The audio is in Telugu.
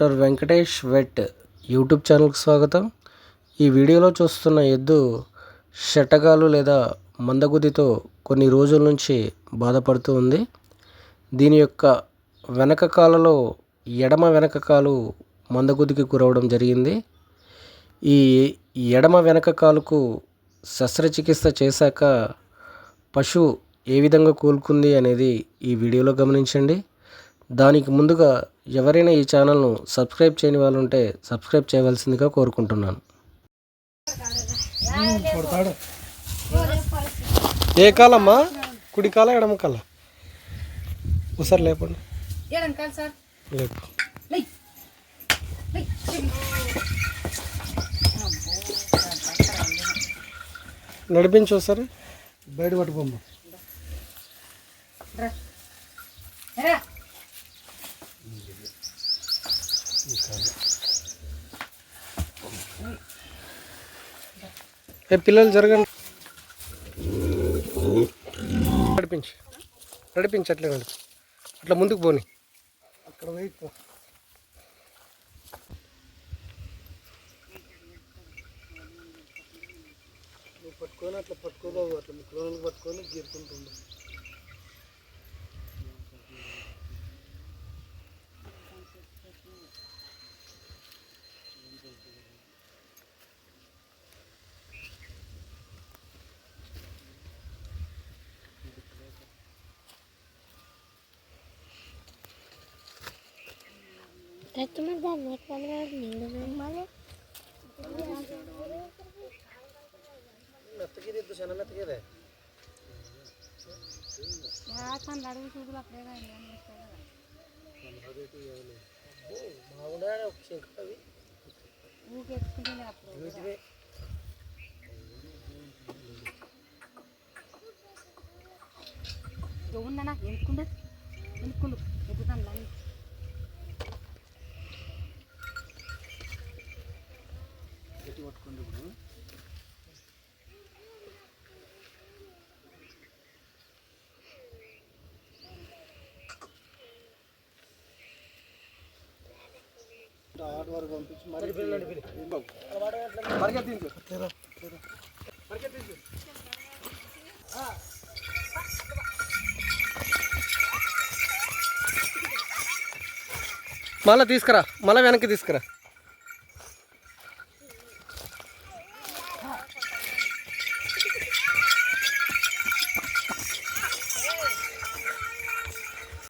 డాక్టర్ వెంకటేష్ వెట్ యూట్యూబ్ ఛానల్కి స్వాగతం. ఈ వీడియోలో చూస్తున్న ఎద్దు షటగాలు లేదా మందగుదితో కొన్ని రోజుల నుంచి బాధపడుతూ ఉంది. దీని యొక్క వెనక కాలలో ఎడమ వెనక కాలు మందగుదికి గురవడం జరిగింది. ఈ ఎడమ వెనక కాలుకు శస్త్రచికిత్స చేశాక పశువు ఏ విధంగా కోలుకుంది అనేది ఈ వీడియోలో గమనించండి. దానికి ముందుగా ఎవరైనా ఈ ఛానల్ను సబ్స్క్రైబ్ చేయని వాళ్ళు ఉంటే సబ్స్క్రైబ్ చేయవలసిందిగా కోరుకుంటున్నాను. ఏ కాలమ్మా? కుడి కాల ఎడమ కాల? ఒకసారి లేపండి. లేపు. నడిపించు ఒకసారి. బయట పట్టుకోమ్మ. ఏ పిల్లలు జరగండి. నడిపించి. నడిపించి. అట్లే నడిపి అట్లా ముందుకు పోని. అక్కడ వెయిట్ పట్టుకొని అట్లా పట్టుకోలేవు అట్లా. ముక్కులోనికి పట్టుకొని గీరుకుంటుండు. तुम्हारे दाल नेट वाले और नीले रंग वाले मैं तो किधर दुशाना मैं तो किधर यार पान लाडू भी सूट लग रहेगा इंडियन में पंद्रह देती है वाले वो मावड़ा है उसे कभी वो क्या कुछ नहीं आप लोग दोनों ना ना इनकुंडे इनकुंडे ये तो तम लंग పట్టుకోండి ఇప్పుడు. వరకు పంపించి మరి పరిగెత్తించు పరిగెత్తించు మళ్ళీ తీసుకురా మళ్ళీ వెనక్కి తీసుకురా.